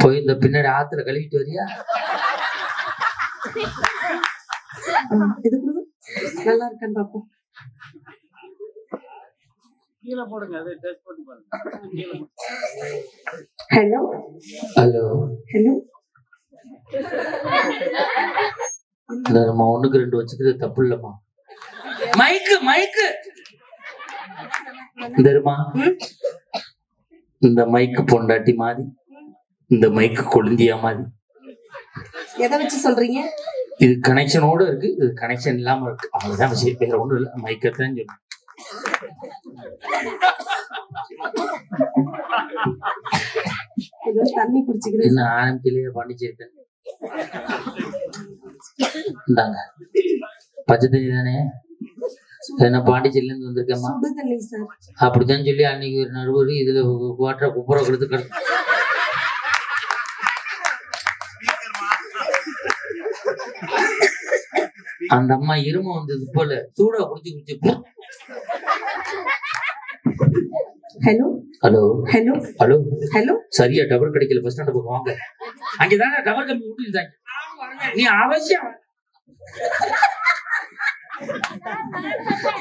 போய் இந்த பின்னாடி ஆத்துல கழுவிட்டு வரியா? இது கொடுங்க. நல்லா இருக்கான்னு பார்ப்போம். கீழே போடுங்க அதை டெஸ்ட் பண்ணி பாருங்க. கீழே போடுங்க. ஹலோ ஹலோ ஹலோ இந்த நம்ம ஒண்ணுக்கு ரெண்டு வச்சுக்கிறது தப்பு இல்லம்மா. மைக்கு மைக்கு தெரியுமா இந்த மைக்கு பொண்டாட்டி மாதிரி இந்த மைக்கு கொழுந்தியா மாதிரி. எதை வச்சு சொல்றீங்க? இது கனெக்ஷனோட இருக்கு. இது கனெக்ஷன் இல்லாம இருக்கு. அவ்வளவுதான் விஷயம் வேற ஒண்ணும் இல்ல. மைக்கத்தான் ஏதோ தண்ணி குடிச்சுக்கிறேன் என்ன ஆரம்பிக்கலையே பாண்டிச்சேரிட்டேன் இந்தாங்க. பச்சை தண்ணி தானே? என்ன பாண்டிச்சேரியில இருந்து வந்திருக்கேம்மா. அப்படித்தான் சொல்லி அன்னைக்கு ஒரு நடுவர் இதுல குவாட்டரை குப்புற கொடுத்து கிடக்கு அந்த அம்மா இரும வந்தது போல சூடா குடிச்சு குடிச்சு. Hello? Hello? Hello? Hello? Hello? சரியா டவர் கிடைக்கல. பஸ் ஸ்டாண்ட் பக்கம் வாங்க. அங்கதானே டவர் கம்பி விட்டுருந்தாங்க நீ அவசியம்.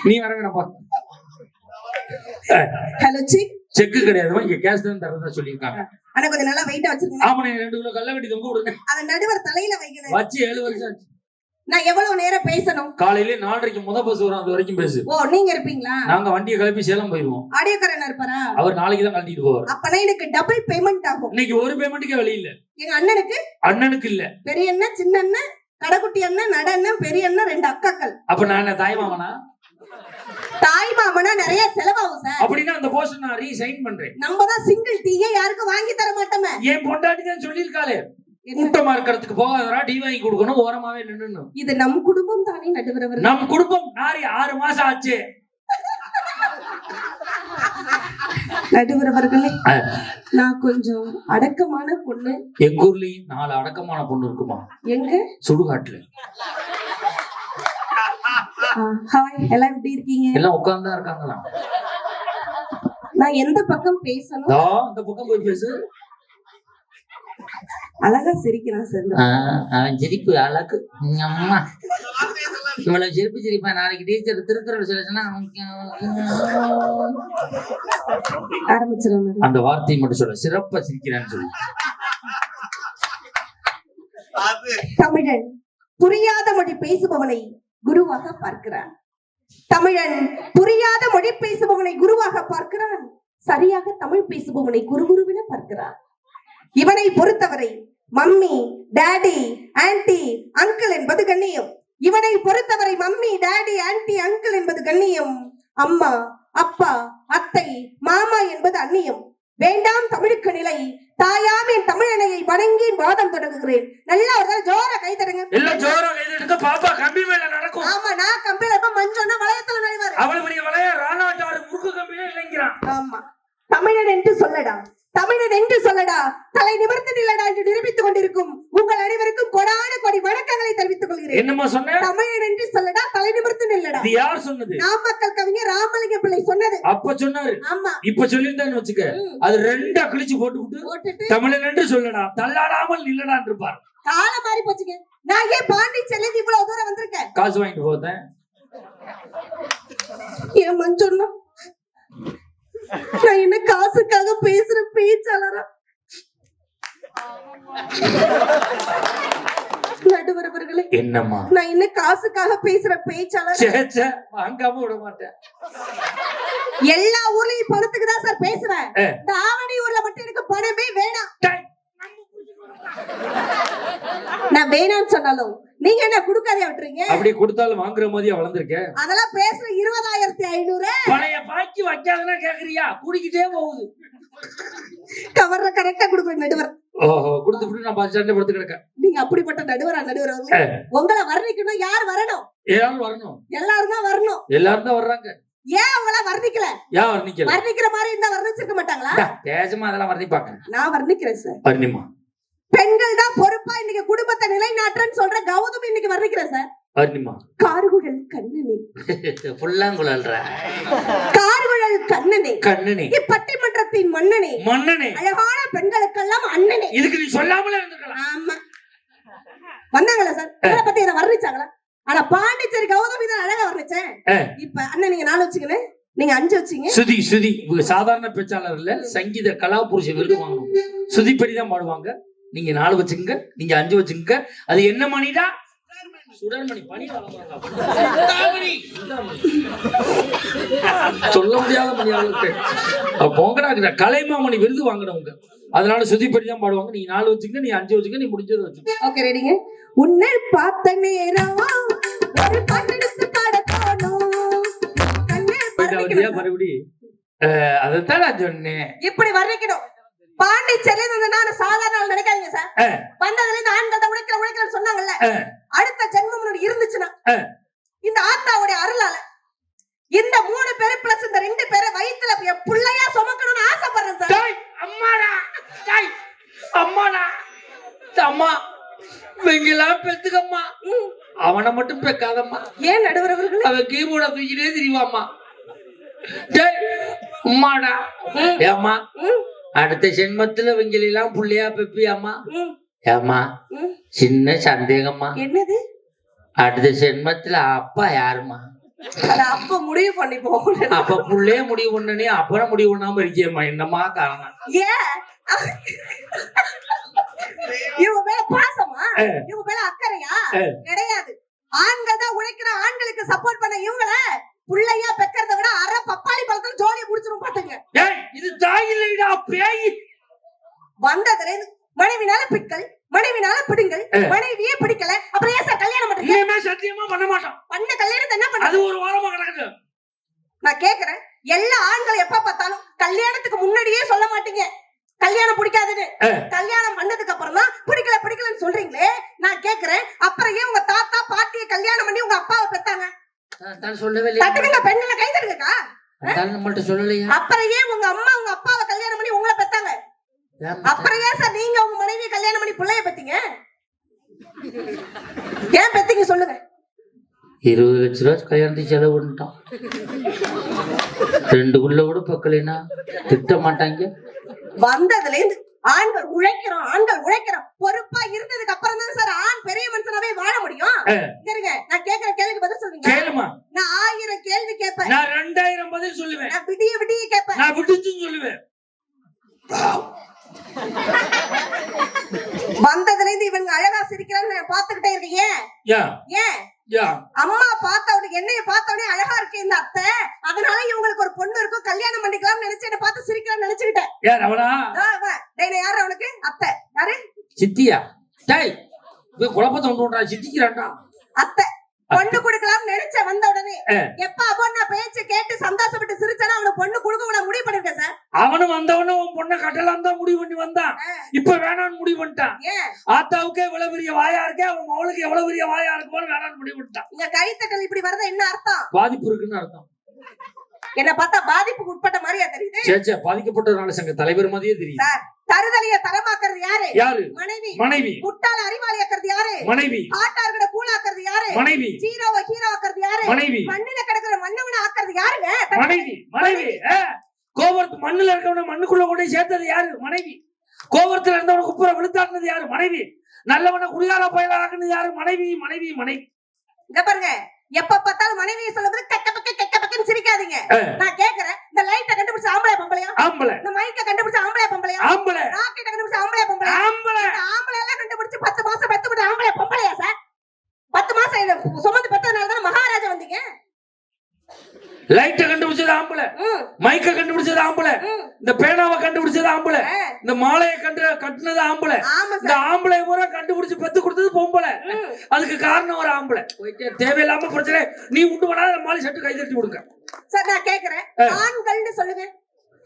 நீ வர வேணாப்பா ஹலோ சிக் செக்கு கிடையாதுமா? இங்க கேஷ் தான் தரதா சொல்லியிருக்காங்க. ஆனா கொஞ்சம் நல்லா வெயிட்டா வச்சிருக்கீங்க ஆமா நீங்க ரெண்டு கிலோ கல்ல வெட்டி தொங்க விடுங்க அத நடுவர் தலையில வைக்கணும். வச்சு ஏழு வருஷம் ஆச்சு. நான் எவ்வளவு நேரம் பேசணும்? காலையில நாலரைக்கு முத பஸ் வரும் அது வரைக்கும் பேசு. ஓ நீங்க இருப்பீங்களா? நாங்க வண்டியை கிளப்பி சேலம் போயிருவோம் ஆடியோக்காரன் இருப்பாரா? அவர் நாளைக்கு தான் கழட்டிட்டு போவார். அப்பனா எனக்கு டபுள் பேமெண்ட் ஆகும். இன்னைக்கு ஒரு பேமெண்ட்டுக்கே வழி இல்ல. எங்க அண்ணனுக்கு? அண்ணனுக்கு இல்ல. பெரிய அண்ணன் சின்ன அண்ணன்? கடைக்குட்டி அண்ணன் நட அண்ணன் பெரிய அண்ணன் ரெண்டு அக்காக்கள். அப்ப நான் என்ன தாய் மாமனா? தாய் மாமனா நிறைய செலவாகும் சார். அப்படின்னா அந்த போஸ்டர் நான் ரீசைன் பண்றேன். நம்ம தான் சிங்கிள் டீயே யாருக்கும் வாங்கி தர மாட்டோமே. என் பொண்டாட்டி தான் சொல்லியிருக்காளே? கூட்டமா இருக்கிறதுக்கு போகாதரா டீ வாங்கி கொடுக்கணும் ஓரமாவே நின்னு இது நம் குடும்பம் தானே நடுவர் அவர்கள் நம் குடும்பம் நாரி ஆறு மாசம் ஆச்சு. நடுவர் அவர்களே. நான் கொஞ்சம் அடக்கமான பொண்ணு. எங்க ஊர்லயும் நாலு அடக்கமான பொண்ணு இருக்குமா? எங்க? சுடுகாட்டுல. ஹாய் எல்லாம் எப்படி இருக்கீங்க? எல்லாம் உட்கார்ந்தா இருக்காங்களாம் நான் எந்த பக்கம் பேசணும்? அந்த பக்கம் போய் பேசு. அழகா சிரிக்கிறான் சார். அவன் சிரிப்பு அழகு. அம்மா. இவ்வளவு சிரிப்பு சிரிப்பா. நாளைக்கு டீச்சர் திருக்குறள் சொல்லுச்சுன்னா ஆரம்பிச்சிடும் அந்த வார்த்தையை மட்டும் சொல்ல சிறப்பா சிரிக்கிறான்னு சொல்லு. தமிழன் புரியாத மொழி பேசுபவனை குருவாக பார்க்கிறான். தமிழன் புரியாத மொழி பேசுபவனை குருவாக பார்க்கிறான். சரியாக தமிழ் பேசுபவனை குருகுருவென பார்க்கிறான். இவனை பொறுத்தவரை மம்மி டாடி ஆன்டி அங்கிள் என்பது கண்ணியம். இவனை பொறுத்தவரை மம்மி டாடி ஆன்டி அங்கிள் என்பது கண்ணியம். அம்மா அப்பா அத்தை மாமா என்பது அந்நியம். வேண்டாம் தமிழுக்கு நிலை. தாயாம் என் தமிழனையை வணங்கி வாதம் தொடங்குகிறேன். நல்லா ஒரு தடவை ஜோர கை தருங்க எல்லாம் ஜோரா கைதெடுக்க பாப்பா கம்பி மேல நடக்கும். ஆமா நான் கம்பியில இருப்ப மஞ்சொன்னா வளையத்துல நுழைவாரு அவ்வளவு பெரிய வளைய ராணாட்டாரு முறுக்கு கம்பியே இல்லைங்கிறான். ஆமா. தமிழன் என்று சொல்லடா. தமிழன் என்று சொல்லடா. தலை நிமிர்ந்து நில்லடா என்று நிரூபித்துக் கொண்டிருக்கும் உங்கள் அனைவருக்கும் கொடான கொடி வணக்கங்களை தெரிவித்துக் கொள்கிறேன். என்னம்மா சொன்ன? தமிழன் என்று சொல்லடா தலை நிமிர்ந்து நில்லடா. இது யார் சொன்னது? நாமக்கல் கவிஞர் ராமலிங்க பிள்ளை சொன்னது. அப்ப சொன்னாரு. ஆமா. இப்ப சொல்லியிருந்தான்னு வச்சுக்க. அது ரெண்டா கிழிச்சு போட்டு விட்டு தமிழன் என்று சொல்லடா. தள்ளாடாமல் நில்லடான் இருப்பார் காலம் மாறி போச்சுங்க. நான் ஏன் பாண்டிச்சேரியில இவ்வளவு தூரம் வந்திருக்கேன்? காசு வாங்கிட்டு போதேன் ஏன் மஞ்சொன்னா நான் என்ன காசுக்காக பேசுற பேச்சாளரா? நடுவர் அவர்களே என்னம்மா? நான் என்ன காசுக்காக பேசுற பேச்சாளர்? சே, சே, வாங்காம விட மாட்டேன். எல்லா ஊர்லயும் பணத்துக்கு தான் சார். இந்த ஆவணி ஊர்ல மட்டும் எனக்கு பணமே வேணாம். நான் வேணாம்னு சொன்னாலும் நீங்க என்ன கொடுக்காதே விட்டுறீங்க? அப்படி கொடுத்தாலும் வாங்குற மாதிரியா வளர்ந்துருக்கேன் அதெல்லாம் பேசுற இருபதாயிரத்தி ஐநூறு. பழைய பாக்கி வைக்காதுன்னா கேக்குறியா? குடிக்கிட்டே போகுது. கவர்ற கரெக்டா கொடுக்குற நடுவர். ஓஹோ கொடுத்துட்டு நான் பஸ் ஸ்டாண்ட்ல படுத்து கிடக்கேன். நீங்க அப்படிப்பட்ட நடுவரா நடுவர்? உங்களை வர்ணிக்கணும் யார் வரணும்? எல்லாரும் வரணும். எல்லாரும் தான் வரணும். எல்லாரும் தான் வர்றாங்க. ஏன் அவங்கள வர்ணிக்கல? ஏன் வர்ணிக்கல? வர்ணிக்கிற மாதிரி இருந்தா வர்ணிச்சிருக்க மாட்டாங்களா? தேஜமா அதெல்லாம் வர்ணிப்பாங்க நான் வர்ணிக்கிறேன் சார். வர்ணிமா பெண்கள் தான் பொறுப்பா இன்னைக்கு குடும்பத்தை நிலைநாட்டுறேன்னு சொல்ற கௌதம் இன்னைக்கு வர்ணிக்கிறேன் சார். கார்குழல் கண்ணனே. புல்லாங்குழல்ற. கார்குழல் கண்ணனே. கண்ணனே. இப்பட்டிமன்றத்தின் மன்னனே. மன்னனே. அழகான பெண்களுக்கெல்லாம் அண்ணனே. இதுக்கு நீ சொல்லாமலே இருந்திருக்கலாம் ஆமா. வந்தாங்களா சார்? உங்களை பத்தி என்ன வர்ணிச்சாங்களா? ஆனா பாண்டிச்சேரி கௌதமி அழகா வர்ணிச்சேன். இப்ப அண்ணன் நீங்க நாலு வச்சுக்கணே நீங்க அஞ்சு வச்சீங்க சுதி சுதி. சாதாரண பேச்சாளர் இல்ல சங்கீத கலாபுருஷ விருது வாங்கணும். சுதிப்படி தான் பாடுவாங்க. நீங்க நாலு வச்சுங்க நீங்க அஞ்சு வச்சுங்க அது என்ன மணிடா? சுடர்மணி. சொல்ல முடியாத மணி அளவுக்கு பொங்கடா கலைமாமணி விருது வாங்கினவங்க அதனால சுதிப்படி தான் பாடுவாங்க. நீங்க நாலு வச்சுங்க நீ அஞ்சு வச்சுங்க நீ முடிஞ்சதை வச்சுக்க. ஓகே ரெடிங்க உன்னை பார்த்த நேரம் ஒரு பாட்டெடுத்து பாட தோணும் கண்ணே போயிட்டு அவதியா வர்ணிக்கணும். மறுபடி அதைத்தான் நான் சொன்னேன். இப்படி வர்ணிக்கணும். பாண்டிச்சேரியில இருந்து நான் சாதாரண ஆள் நினைக்காதீங்க சார். வந்ததுல இருந்து ஆண்கள் உழைக்கிற உழைக்கிறன்னு சொன்னாங்கல்ல. அடுத்த ஜென்மம் இருந்துச்சுன்னா. இந்த ஆத்தாவுடைய அருளால இந்த மூணு பேரு பிளஸ் இந்த ரெண்டு பேரை வயித்துல என் புள்ளையா சுமக்கணும்னு ஆசைப்படுறேன் சார். அம்மாடா டேய் அம்மாடா. அம்மா இவங்கெல்லாம் பெத்துக்கம்மா. அவனை மட்டும் பெக்காதம்மா. ஏன் நடுவர் அவர்களே அவன் கீபோர்ட தூக்கிட்டே திரிவாம்மா. டேய் அம்மாடா. ஏம்மா அடுத்த ஜென்மத்துல இவங்களெல்லாம் புள்ளையா பெப்பியாம்மா ம், ஏம்மா ம். சின்ன சந்தேகம்மா என்னது அடுத்த ஜென்மத்துல அப்பா யாரும்மா அத அப்ப முடிவு பண்ணி போகணும் அப்ப புள்ளைய முடிவு பண்ணனே அப்புறம் முடிவு பண்ணாம இருக்கியம்மா என்னம்மா காரணம் ஏன் இவங்க மேல பாசமா. இவங்க மேல அக்கறையா. கிடையாது ஆண்கள் தான் உழைக்கிற ஆண்களுக்கு சப்போர்ட் பண்ண இவங்கள புள்ளையா பெக்கறத விட அரை பப்பாளி பழத்துல ஜோலியை புடிச்சிரும் பாத்துங்க. இது தாயில்லைடா பேய். வந்ததுல மனைவினால பிட்கள் மனைவினால பிடுங்கள். மனைவியே பிடிக்கல. அப்புறம் ஏன் சார் கல்யாணம் பண்றீங்க இனிமே சத்தியமா பண்ண மாட்டோம். பண்ண கல்யாணத்தை என்ன பண்ண அது ஒரு வாரமா கிடக்குது. நான் கேக்குறேன். எல்லா ஆண்கள் எப்ப பார்த்தாலும் கல்யாணத்துக்கு முன்னாடியே சொல்ல மாட்டீங்க. கல்யாணம் பிடிக்காதுன்னு. கல்யாணம் பண்ணதுக்கு அப்புறம் தான் பிடிக்கல பிடிக்கலன்னு சொல்றீங்களே நான் கேக்குறேன் அப்புறம் ஏன் உங்க தாத்தா பாட்டியை கல்யாணம் பண்ணி உங்க அப்பாவை பெத்தாங்க தான் சொல்லவே பெண்களை கை தட்டுங்கக்கா தான் நம்மள்ட்ட சொல்லலையா? அப்புறம் ஏன் உங்க அம்மா உங்க அப்பாவை கல்யாணம் பண்ணி உங்களை பெத்தாங்க? அப்புறம் ஏன் சார் நீங்க உங்க மனைவியை கல்யாணம் பண்ணி பிள்ளைய பெத்தீங்க? ஏன் பெத்தீங்க சொல்லுங்க. இருபது லட்ச ரூபா கல்யாணத்துக்கு செலவு பண்ணிட்டோம் ரெண்டு உள்ள கூட பக்கலைனா திட்ட மாட்டாங்க. வந்ததுல இருந்து ஆண்கள் உழைக்கிறோம் ஆண்கள் உழைக்கிறோம். பொறுப்பா இருந்ததுக்கு அப்புறம் தான் சார் ஆண் பெரிய மனுஷனாவே வாழ முடியும் ஆ. இங்க இருங்க நான் கேக்குற கேள்விக்கு பதில் சொல்லுங்க கேளுமா நான் ஆயிரம் கேள்வி கேட்பேன் நான் ரெண்டாயிரம் பதில் சொல்லுவேன். நான் விடிய விடிய கேட்பேன். நான் விட்டுச்சுன்னு சொல்லுவேன். வந்ததுல இருந்து இவங்க அழகா சிரிக்கிறான்னு நான் பாத்துக்கிட்டே இருக்கேன். ஏன்? யா. ஏன்? யா. அம்மா பார்த்த உடனே என்னைய பார்த்த உடனே அழகா இருக்கு இந்த அத்தை. அதனால இவங்களுக்கு ஒரு பொண்ணு இருக்கும். கல்யாணம் பண்ணிக்கலாம்னு நினைச்சு என்ன பார்த்து சிரிக்கலாம்னு நினைச்சுக்கிட்டேன். யார் அவனா. டேய் அவனுக்கு? அத்தை. யாரு? சித்தியா. டேய் குழப்பத்தை கொண்டு விட்றா சித்திக்கிறான்டா அத்தை. பொண்ணு கொடுக்கலாம்னு நினைச்சேன் வந்த உடனே. எப்ப அப்போ பேச்சு கேட்டு சந்தோஷப்பட்டு சிரிச்சானா அவனுக்கு பொண்ணு கொடுக்க நான் முடிவு பண்ணிருக்கேன் சார். அவனும் வந்தவனும் உன் பொண்ணை கட்டலாம் தான் முடிவு பண்ணி வந்தான். இப்ப வேணாம்னு முடிவு பண்ணிட்டான். ஆத்தாவுக்கே எவ்வளவு பெரிய வாயா இருக்கே அவன் மவளுக்கு எவ்வளவு பெரிய வாயா இருக்குமோன்னு வேணாம்னு முடிவு பண்ணிட்டான். இங்க கைத்தட்டல் இப்படி வரது என்ன அர்த்தம்? பாதிப்பு இருக்குன்னு அர்த்தம். என்ன பார்த்தா பாதிப்புக்கு உட்பட்ட மாதிரியா தெரியுது? பாதிக்கப்பட்ட சங்க தலைவர் மாதிரியே தெரியும் சார் தருதலைய தரமாக்குறது யாரு? யாரு? மனைவி. மனைவி. முட்டாள அறிவாளியாக்குறது யாரு? மனைவி. ஆட்டார்கிட்ட கூழாக்குறது யாரு? மனைவி. ஹீரோவை ஹீரோ ஆக்குறது யாரு? மனைவி. மண்ணுல கிடக்குற மன்னவனை ஆக்குறது யாருங்க? மனைவி. மனைவி. கோபுரத்து மண்ணுல இருக்கவன மண்ணுக்குள்ள போய் சேர்த்தது யாரு? மனைவி. கோபுரத்துல இருந்தவன குப்புற விழுத்தாக்குனது யாரு? மனைவி. நல்லவன குடியார பயலாக்குனது யாரு? மனைவி மனைவி மனைவி. இங்க பாருங்க. எப்ப பார்த்தாலும் மனைவியை சொல்லும்போது கக்க பக்க கக்க பக்கன்னு சிரிக்காதீங்க. நான் கேக்குறேன். இந்த லைட்டை கண்டுபிடிச்ச ஆம்பளை பொம்பளையா? ஆம்பளை. இந்த மைக்க கண்டுபிடிச்ச ஆம்பளை பொம்பளையா? ஆம்பளை. ராக்கெட்டை கண்டுபிடிச்ச ஆம்பளை பொம்பளையா? ஆம்பளை. இந்த ஆம்பளை எல்லாம் கண்டுபிடிச்சு பத்து மாசம் பெத்து விட்ட ஆம்பளை பொம்பளையா சார் பத்து மாசம் சுமந்து பெத்ததுனால தானே மகாராஜா வந்தீங்க? லைட்டை கண்டுபிடிச்சது ஆம்பளை. மைக்க கண்டுபிடிச்சது ஆம்பளை. இந்த பேனாவை கண்டுபிடிச்சது ஆம்பளை. இந்த மாலையை கண்டு கட்டுனது ஆம்பளை. ஆமா இந்த ஆம்பளை பூரா கண்டுபிடிச்சு பெத்து கொடுத்தது பொம்பளை. அதுக்கு காரணம் ஒரு ஆம்பளை. தேவையில்லாம பிரச்சனை. நீ உண்டு பண்ணாத மாலை சட்டு கை தட்டி கொடுங்க. சார் நான் கேக்குறேன். ஆண்கள்னு சொல்லுங்க.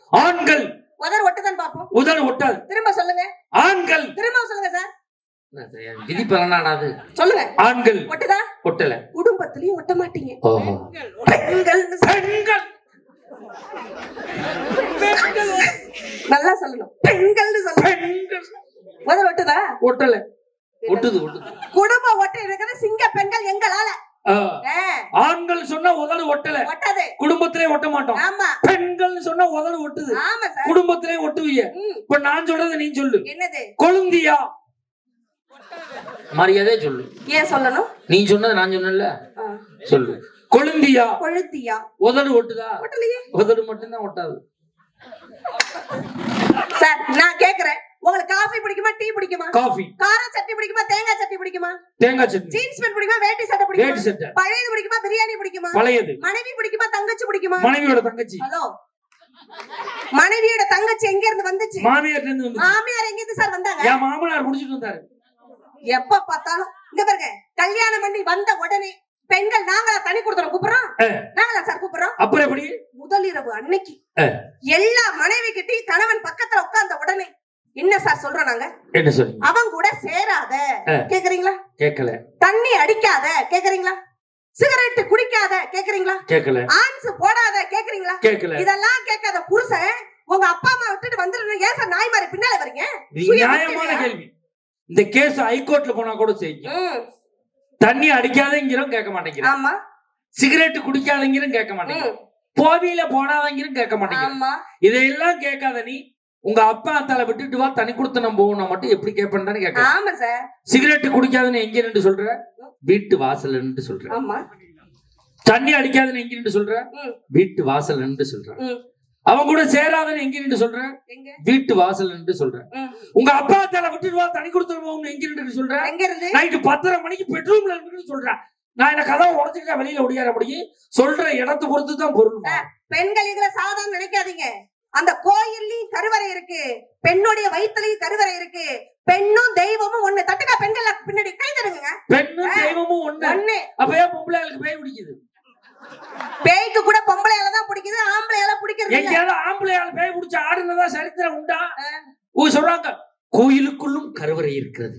ஆண்கள். உதர் ஒட்டுதான் பாப்போம். உதடு ஒட்டாது. திரும்ப சொல்லுங்க. ஆண்கள். திரும்ப சொல்லுங்க சார். விதி பலனாடாது சொல்லுங்க. ஆண்கள். ஒட்டுதா? ஒட்டல. குடும்பத்திலயும் ஒட்ட மாட்டீங்க. சொ- பெண்கள். நல்லா சொல்லணும். பெண்கள்னு சொல்லணும். பெண்கள். முதல் ஒட்டுதா? ஒட்டல. ஒட்டுது? ஒட்டுது குடும்ப ஒட்டு இருக்கிறது சிங்க பெண்கள் எங்களால. ஆண்கள் சொன்னா உதடு ஒட்டல. ஒட்டாது. குடும்பத்திலே ஒட்ட மாட்டோம். ஆமா. பெண்கள் சொன்னா உதடு ஒட்டுது. ஆமா சார். குடும்பத்திலே ஒட்டுவீங்க இப்ப நான் சொல்றது நீ சொல்லு. என்னது? கொழுந்தியா? மரியாதையா சொல்லு. ஏன் சொல்லணும்? நீ சொன்னது நான் சொன்னேன்ல. ஆ, சொல்லு. கொழுந்தியா? கொழுத்தியா உதடு ஒட்டுதா? ஒட்டலையே. உதடு மட்டும்தான் ஒட்டாது. சார் நான் கேக்குறேன். உங்களுக்கு காஃபி பிடிக்குமா டீ பிடிக்குமா? காஃபி கார சட்னி பிடிக்குமா தேங்காய் சட்னி பிடிக்குமா? தேங்காய் சட்னி. ஜீன்ஸ் பேண்ட் பிடிக்குமா வேட்டி சட்டை வேட்டி பிடிக்குமா சட்டை. பழையது பிடிக்குமா பிரியாணி பிடிக்குமா? பழையது. மனைவி பிடிக்குமா தங்கச்சி பிடிக்குமா? மனைவியோட தங்கச்சி. ஹலோ மனைவியோட தங்கச்சி எங்க இருந்து வந்துச்சு? மாமியார்ல இருந்து வந்து மாமியார் எங்க இருந்து சார் வந்தாங்க? என் மாமனார் புடிச்சிட்டு வந்தாரு. எப்ப பார்த்தாலும் இங்க பாருங்க கல்யாணம் பண்ணி வந்த உடனே பெண்கள் நாங்களா தனி கொடுத்துறோம் கூப்பிடுறோம். நாங்களா சார் கூப்பிடுறோம்? அப்புறம் எப்படி? முதலிரவு அன்னைக்கு. எல்லா மனைவி கிட்டையும் கணவன் பக்கத்துல உட்கார்ந்த உடனே என்ன சார் சொல்றோம் நாங்க? என்ன சொல்றீங்க? அவன் கூட சேராத. கேக்குறீங்களா? கேட்கல தண்ணி அடிக்காத. கேக்குறீங்களா? சிகரெட் குடிக்காத. கேக்குறீங்களா? கேட்கல ஆன்ஸ் போடாத. கேக்குறீங்களா? கேட்கல இதெல்லாம் கேட்காத புருஷன் உங்க அப்பா அம்மா விட்டுட்டு வந்துருங்க ஏன் சார் நாய் மாதிரி பின்னால வரீங்க? நியாயமான? கேள்வி. இந்த கேஸ் ஹைகோர்ட்ல போனா கூட செய்யும் தண்ணி அடிக்காதங்கிறோம் கேட்க மாட்டேங்கிறோம் ஆமா. சிகரெட் குடிக்காதங்கிறோம் கேட்க மாட்டேங்கிறோம் போவியில போடாதங்கிறோம் கேட்க மாட்டேங்கிறோம் இதையெல்லாம் கேட்காத நீ உங்க அப்பா அத்தால விட்டுட்டு வா தனி கொடுத்து நம்ம போகணும் மட்டும் எப்படி கேட்பேன்னு கேட்க. ஆமா சார். சிகரெட் குடிக்காதுன்னு எங்க நின்று சொல்ற? வீட்டு வாசல் நின்று சொல்ற. ஆமா. தண்ணி அடிக்காதுன்னு எங்க நின்று சொல்ற? வீட்டு வாசல் நின்று சொல்ற. அவன் கூட சேராதுன்னு எங்க நின்று சொல்ற? எங்க? வீட்டு வாசல் நின்று சொல்ற. ம், உங்க அப்பா அத்தால விட்டுட்டு வா தனி கொடுத்து போகணும் எங்க நின்று சொல்ற? எங்க இருந்து நைட்டு பத்தரை மணிக்கு பெட்ரூம்ல இருந்து சொல்றேன் நான் என்ன கதவை உடச்சுக்கிட்டா வெளியில ஒடியார முடியும்? சொல்ற இடத்தை பொறுத்து தான் பொருள் பெண்கள் இதுல சாதாரண நினைக்காதீங்க. அந்த கோயில்லயும் கருவறை இருக்கு. பெண்ணுடைய வயிற்றுலயும் கருவறை இருக்கு. பெண்ணும் தெய்வமும் ஒண்ணு. தட்டுக்கா பெண்கள் பின்னாடி கை தருங்க பெண்ணும் தெய்வமும் ஒண்ணு. ஒண்ணு. அப்ப ஏன் பொம்பளைகளுக்கு பேய் பிடிக்குது? பேய்க்கு கூட பொம்பளையால தான் பிடிக்குது ஆம்பளையால பிடிக்கிறது எங்கேயாவது ஆம்பளையால் பேய் பிடிச்ச ஆடுனதா சரித்திரம் உண்டா? சொல்றாங்க கோயிலுக்குள்ளும் கருவறை இருக்கிறது.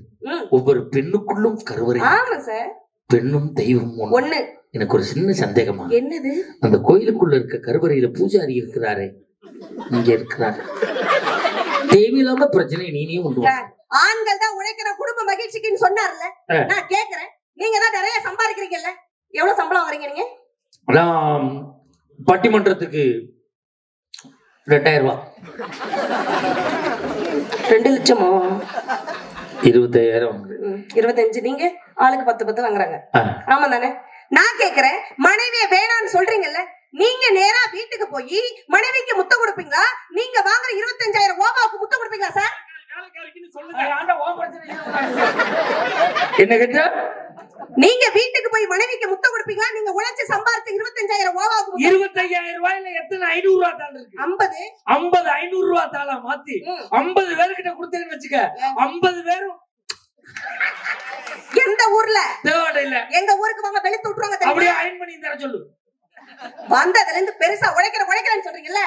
ஒவ்வொரு பெண்ணுக்குள்ளும் கருவறை ஆமா சார். பெண்ணும் தெய்வமும் ஒண்ணு. எனக்கு ஒரு சின்ன சந்தேகமா? என்னது? அந்த கோயிலுக்குள்ள இருக்க கருவறையில பூஜாரி இருக்கிறாரே. இங்க இருக்கிறாரு. தேவையில்லாம பிரச்சனை நீனே உண்டு ஆண்கள் தான் உழைக்கிற குடும்ப மகிழ்ச்சிக்குன்னு சொன்னார்ல. நான் கேக்குறேன். நீங்க தான் நிறைய சம்பாதிக்கிறீங்கல்ல. எவ்வளவு சம்பளம் வாங்குறீங்க நீங்க? நான் பட்டிமன்றத்துக்கு ரெண்டாயிரம் ரூபாய் ரெண்டு லட்சமா? இருபத்தாயிரம் இருபத்தஞ்சு. நீங்க ஆளுக்கு பத்து பத்து வாங்குறாங்க. ஆமா தானே? நான் கேக்குறேன் மனைவிய வேணாம்னு சொல்றீங்கல்ல நீங்க நேரா வீட்டுக்கு போய் மனைவிக்கு முத்தம் கொடுப்பீங்களா? நீங்க வாங்குற இருபத்தஞ்சாயிரம் ஓபாவுக்கு முத்தம் கொடுப்பீங்களா சார்? என்ன? கேட்டா? நீங்க வீட்டுக்கு போய் மனைவிக்கு முத்தம் கொடுப்பீங்களா? நீங்க உழைச்சு சம்பாரிச்ச இருபத்தஞ்சாயிரம் முத்தம் இருபத்தையாயிரம் ரூபாயில எத்தனை? ஐநூறு ரூபாய் தாள் இருக்கு. ஐம்பது. ஐம்பது ஐநூறு ரூபாய் தாளா மாத்தி. ஐம்பது பேர்கிட்ட கொடுத்தேன்னு வச்சுக்க ஐம்பது பேரும் எந்த ஊர்ல? தேவாடை இல்ல. எங்க ஊருக்கு வாங்க வெளுத்து விட்டுருவாங்க? அப்படியே அயன் பண்ணி தர சொல்லு. வந்ததுல இருந்து பெருசா உழைக்கிற உழைக்கிறேன்னு சொல்றீங்கல்ல.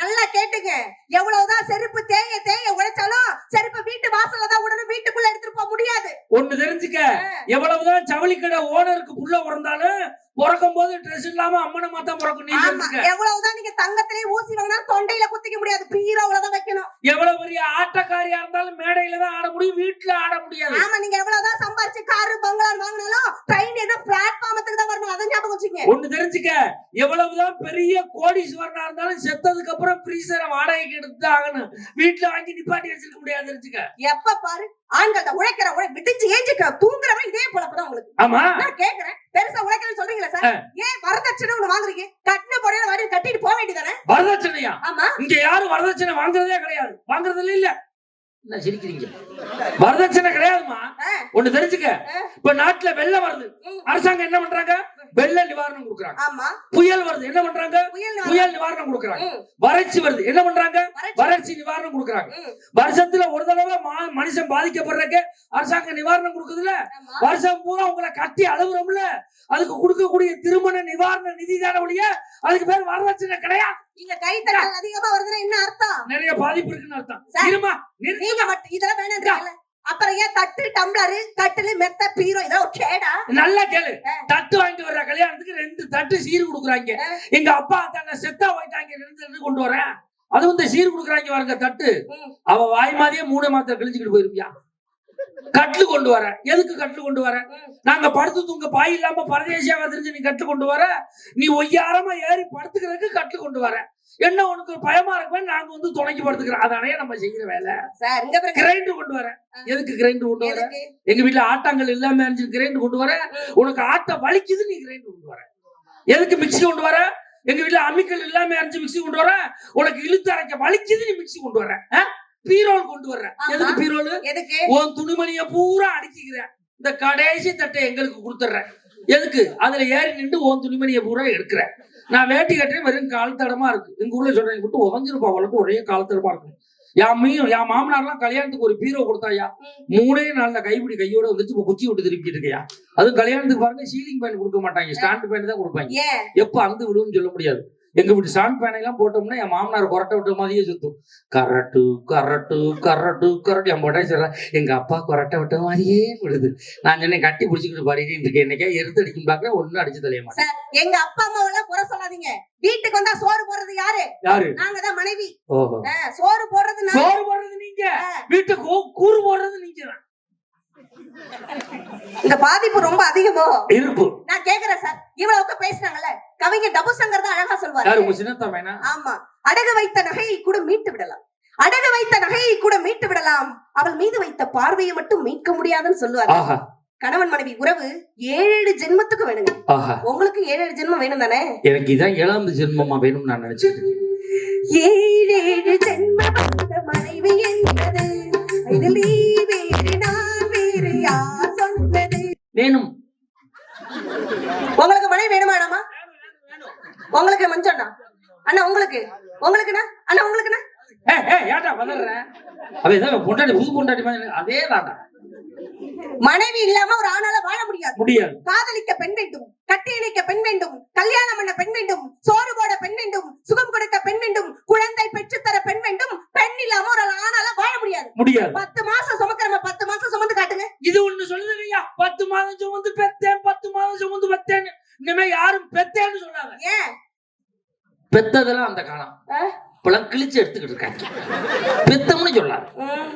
நல்லா கேட்டுங்க. எவ்வளவுதான் செருப்பு தேய தேய உழைச்சாலும் செருப்பு வீட்டு வாசல்ல தான் உடனே வீட்டுக்குள்ள எடுத்துட்டு போக முடியாது. ஒண்ணு தெரிஞ்சுக்க. எவ்வளவுதான் ஜவுளி கடை ஓனருக்கு புள்ள பிறந்தாலும் பிறக்கும் போது ட்ரெஸ் இல்லாம அம்மனை மாத்தா பிறக்கும் நீ எவ்வளவுதான் நீங்க தங்கத்திலே ஊசி வாங்கினா தொண்டையில குத்திக்க முடியாது. பீரோவுல தான் வைக்கணும். எவ்வளவு பெரிய ஆட்டக்காரியா இருந்தாலும் மேடையில தான் ஆட முடியும் வீட்டுல ஆட முடியாது. ஆமா நீங்க எவ்வளவுதான் சம்பாரிச்சு காரு பங்களா வாங்கினாலும் ட்ரெயின் என்ன பிளாட்ஃபார்மத்துக்கு தான் வரணும்? அதை ஞாபகம் வச்சுங்க. ஒண்ணு தெரிஞ்சுக்க எவ்வளவுதான் பெரிய கோடீஸ்வரனா இருந்தாலும் செத்ததுக்கு அப்புறம் ஃப்ரீசரை வாடகைக்கு எடுத்து ஆகணும். வீட்டுல வாங்கி நிப்பாட்டி வச்சிருக்க முடியாது தெரிஞ்சுக்க. எப்ப பாரு ஆண்கள் தான் உழைக்கிற உழை விடிஞ்சு ஏஞ்சிக்க தூங்குறவன் இதே போலப்பதான் உங்களுக்கு. ஆமா. நான் கேக்குறேன். பெருசா உழைக்கிறேன்னு சொல்றீங்களா சார்? ஏன் வரதட்சணை ஒண்ணு வாங்குறீங்க? கட்டின புடவை வாடி கட்டிட்டு போக வேண்டியதானே வரதட்சணையா? ஆமா. இங்க யாரும் வரதட்சணை வாங்குறதே கிடையாது. வாங்குறதுல இல்ல. என்ன சிரிக்கிறீங்க? வரதட்சணை கிடையாதுமா. ஒண்ணு தெரிஞ்சுக்க. இப்ப நாட்டுல வெள்ளம் வருது. அரசாங்கம் என்ன பண்றாங்க? வெள்ள நிவாரணம் கொடுக்குறாங்க. ஆமா. புயல் வருது என்ன பண்றாங்க? புயல் நிவாரணம். கொடுக்குறாங்க. வறட்சி வருது என்ன பண்றாங்க? வறட்சி. நிவாரணம் கொடுக்குறாங்க. வருஷத்துல ஒரு தடவை மனுஷன் பாதிக்கப்படுறதுக்கு அரசாங்கம் நிவாரணம் கொடுக்குதுல. வருஷம் பூரா உங்களை கட்டி அழுகுறோம்ல? அதுக்கு கொடுக்கக்கூடிய திருமண நிவாரண நிதி தான ஒழிய அதுக்கு பேர் வரதட்சணை கிடையாது இங்க கைத்தட்டல் அதிகமா வருதுன்னா என்ன அர்த்தம்? நிறைய பாதிப்பு இருக்குன்னு அர்த்தம். இருமா. நீங்க மட்டும் இதெல்லாம் வேணான்றீங்கல்ல அப்புறம் ஏன் தட்டு டம்ளரு கட்டிலு மெத்த பீரோ இதெல்லாம் கேடா? நல்லா கேளு. தட்டு கல்யாணத்துக்கு ரெண்டு தட்டு சீர் கொடுக்குறாங்க. எங்க அப்பா தன்னை செத்தா போயிட்டாங்க ரெண்டு ரெண்டு கொண்டு வரேன் அது வந்து சீர் கொடுக்குறாங்க பாருங்க தட்டு. அவ வாய் மாதிரியே மூணு மாத்திரை கழிச்சுக்கிட்டு போயிருப்பியா? கட்லு கொண்டு வர. எதுக்கு கட்லு கொண்டு வர? நாங்க படுத்து தூங்க பாய் இல்லாம பரதேசியாவா தெரிஞ்சு நீ கட்லு கொண்டு வர? நீ ஒய்யாரமா ஏறி படுத்துக்கிறதுக்கு கட்லு கொண்டு வர. என்ன உனக்கு பயமா இருக்குமே நாங்க வந்து துணைக்கு படுத்துக்கிறோம். அதானே நம்ம செய்யற வேலை. கிரைண்டர் கொண்டு வர எதுக்கு கிரைண்டர் கொண்டு வர? எங்க வீட்டுல ஆட்டாங்கல் இல்லாம இருந்துச்சு கிரைண்டர் கொண்டு வர உனக்கு ஆட்ட வலிக்குது நீ கிரைண்டர் கொண்டு வர எதுக்கு மிக்ஸி கொண்டு வர எங்க வீட்டுல அம்மிக்கல் இல்லாம அரைஞ்சு மிக்ஸி கொண்டு வர உனக்கு இழுத்து அரைக்க வலிக்குது நீ மிக்ஸி கொண்டு வர? பீரோல் கொண்டு வர எதுக்கு பீரோல்? எதுக்கு? உன் துணிமணிய பூரா அடிக்கிக்கிற இந்த கடைசி தட்டை எங்களுக்கு கொடுத்துட்றேன். எதுக்கு? அதுல ஏறி நின்று உன் துணிமணிய பூரா எடுக்கிற நான் வேட்டி கட்டுறேன் வெறும் கால் தடமா இருக்கு. எங்க ஊர்ல சொல்றேன் விட்டு உதஞ்சிருப்பா அவளுக்கு ஒரே கால் தடமா இருக்கும் என் மீன் என் மாமனார்லாம் கல்யாணத்துக்கு ஒரு பீரோ கொடுத்தாயா? மூணே நாள்ல கைப்பிடி கையோட வந்துச்சு இப்ப குச்சி விட்டு திருப்பிட்டு இருக்கையா? அதுவும் கல்யாணத்துக்கு பாருங்க சீலிங் பேன் கொடுக்க மாட்டாங்க ஸ்டாண்ட் பேன் தான் கொடுப்பாங்க. எப்ப அந்து விடுன்னு சொல்ல முடியாது. எங்க வீட்டு ஸ்டாண்ட் பேனை எல்லாம் போட்டோம்னா என் மாமனார் கொரட்டை விட்ட மாதிரியே சுத்தும். கரட்டு கரட்டு கரட்டு கரட்டு. என் போட்டா சொல்ற எங்க அப்பா கொரட்டை விட்ட மாதிரியே விடுது நான் சொன்னேன் கட்டி பிடிச்சிக்கிட்டு பாடிட்டு இருக்கேன் என்னைக்கா எருத்து அடிக்கும் பார்க்க ஒன்னும் அடிச்சு தலைய மாட்டேன். எங்க அப்பா அம்மா எல்லாம் குறை சொல்லாதீங்க. வீட்டுக்கு வந்தா சோறு போடுறது யாரு? யாரு? நாங்க தான் மனைவி. சோறு போடுறது. சோறு போடுறது நீங்க. வீட்டுக்கு கூறு போடுறது நீங்க தான். இந்த பாதிப்பு ரொம்ப அதிகமோ? இருப்பு. நான் கேக்குறேன் சார். இவ்வளவுக்கு பேசுனாங்கல்ல கவிஞர் டபு சங்கர் தான் அழகா சொல்வாரு. ஆமா. அடகு வைத்த நகையை கூட மீட்டு விடலாம். அடகு வைத்த நகையை கூட மீட்டு விடலாம். அவள் மீது வைத்த பார்வையை மட்டும் மீட்க முடியாதுன்னு சொல்லுவாரு. கணவன் மனைவி உறவு ஏழு ஏழு ஜென்மத்துக்கு வேணுங்க. உங்களுக்கு ஏழு ஏழு ஜென்மம் வேணும் தானே எனக்கு இதான் ஏழாம் ஜென்மமா வேணும்னு நான் இருக்கேன். ஏழு அந்த மனைவி என்பது. வேணும். உங்களுக்கு மனைவி வேணுமா வேணாமா உங்களுக்கு மஞ்சண்ணா அண்ணா உங்களுக்கு? உங்களுக்குண்ணா? அண்ணா உங்களுக்குண்ணா? அவ பொண்டாட்டி புது பொண்டாட்டி அதே தாண்டா மனைவி இல்லாம ஒரு ஆணால வாழ முடியாது. முடியாது. காதலிக்க பெண் வேண்டும். கட்டி இணைக்க பெண் வேண்டும். கல்யாணம் பண்ண பெண் வேண்டும். சோறு போட பெண் வேண்டும். சுகம் கொடுக்க பெண் வேண்டும். குழந்தை பெற்றுத்தர பெண் வேண்டும். பெண் இல்லாம ஒரு ஆணால வாழ முடியாது. முடியாது. பத்து மாசம் சுமக்கிறவங்க பத்து மாசம் சுமந்து காட்டுங்க இது ஒண்ணு சொல்லுதுங்கய்யா. பத்து மாதம் சுமந்து பெத்தேன் பத்து மாதம் சுமந்து பெத்தேன்னு. இனிமே யாரும் பெத்தேன்னு சொல்லாத ஏன்? பெத்ததெல்லாம் அந்த காலம்? இப்பெல்லாம் கிழிச்சு எடுத்துக்கிட்டு இருக்காங்க. பெத்தம்னு சொல்லாத. ம்.